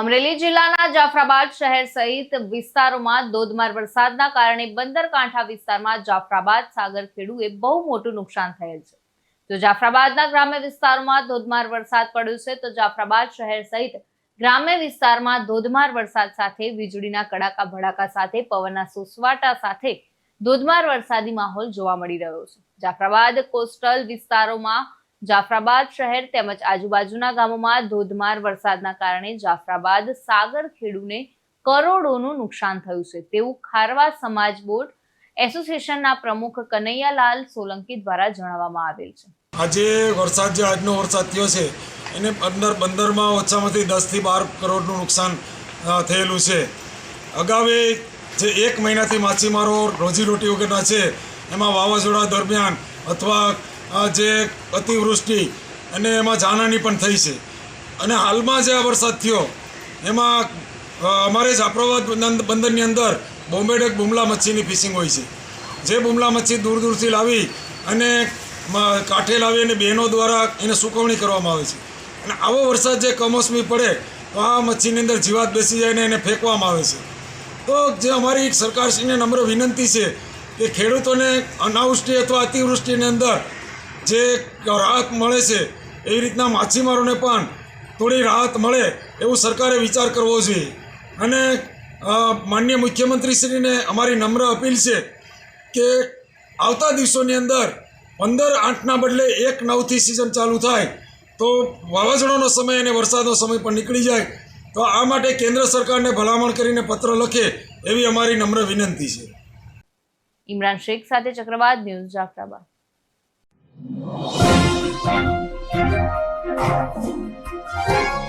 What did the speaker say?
અમરેલી જિલ્લાના જાફરાબાદ શહેર સહિત વિસ્તારોમાં ધોધમાર વરસાદના કારણે બંદરકાંઠા વિસ્તારમાં જાફરાબાદ સાગર ખેડુએ બહુ મોટું નુકસાન થયેલ છે. તો જાફરાબાદના ગ્રામ્ય વિસ્તારોમાં ધોધમાર વરસાદ પડ્યો છે તો જાફરાબાદ શહેર સહિત ગ્રામ્ય વિસ્તારમાં ધોધમાર વરસાદ સાથે, વીજળીના કડાકા ભડાકા સાથે, પવનના સુસવાટા સાથે ધોધમાર વરસાદી માહોલ જોવા મળી રહ્યો છે. જાફરાબાદ કોસ્ટલ વિસ્તારોમાં જાફરાબાદ શહેર તેમજ આજુબાજુના ગામોમાં ધોધમાર વરસાદના કારણે જાફરાબાદ સાગર ખેડૂને કરોડોનું નુકસાન થયું છે. તેવું ખારવા સમાજ બોર્ડ એસોસિએશનના પ્રમુખ કનૈયાલાલ સોલંકી દ્વારા જણાવવામાં આવેલ છે. આજે વરસાદ જે આજનો વરસાદ થયો છે, એને અંદર બંદરમાં ઓછામાંથી દસથી બાર કરોડનું નુકસાન થયેલું છે. અગાઉ જે એક મહિનાથી માછીમારો રોજીરોટી વગરના છે, એમાં વાવાઝોડા દરમિયાન અથવા જે અતિવૃષ્ટિ અને એમાં જાનહાની પણ થઈ છે. અને હાલમાં જે આ વરસાદ થયો, એમાં અમારે જાફરાબાદ બંદર- બંદરની અંદર બોમ્બે ડેક બુમલા મચ્છીની ફિશિંગ હોય છે. જે બુમલા મચ્છી દૂર દૂરથી લાવી અને કાંઠે લાવી અને બહેનો દ્વારા એને સુકવણી કરવામાં આવે છે. અને આવો વરસાદ જે કમોસમી પડે, તો આ મચ્છીની અંદર જીવાત બેસી જાય ને એને ફેંકવામાં આવે છે. તો જે અમારી સરકારશ્રીને નમ્ર વિનંતી છે કે ખેડૂતોને અનાવૃષ્ટિ અથવા અતિવૃષ્ટિની અંદર જે રાહત મળે છે એવી રીતના માછીમારોને પણ થોડી રાહત મળે એવું સરકારે વિચાર કરવો જોઈએ. અને માન્ય મુખ્યમંત્રીશ્રીને અમારી નમ્ર અપીલ છે કે આવતા દિવસોની અંદર પંદર આઠના બદલે એક નવથી સિઝન ચાલુ થાય, તો વાવાઝોડાનો સમય અને વરસાદનો સમય પણ નીકળી જાય. તો આ માટે કેન્દ્ર સરકારને ભલામણ કરીને પત્ર લખે એવી અમારી નમ્ર વિનંતી છે. ઇમરાન શેખ સાથે ચક્રવાત ન્યૂઝ જાફરાબાદ. Thank you.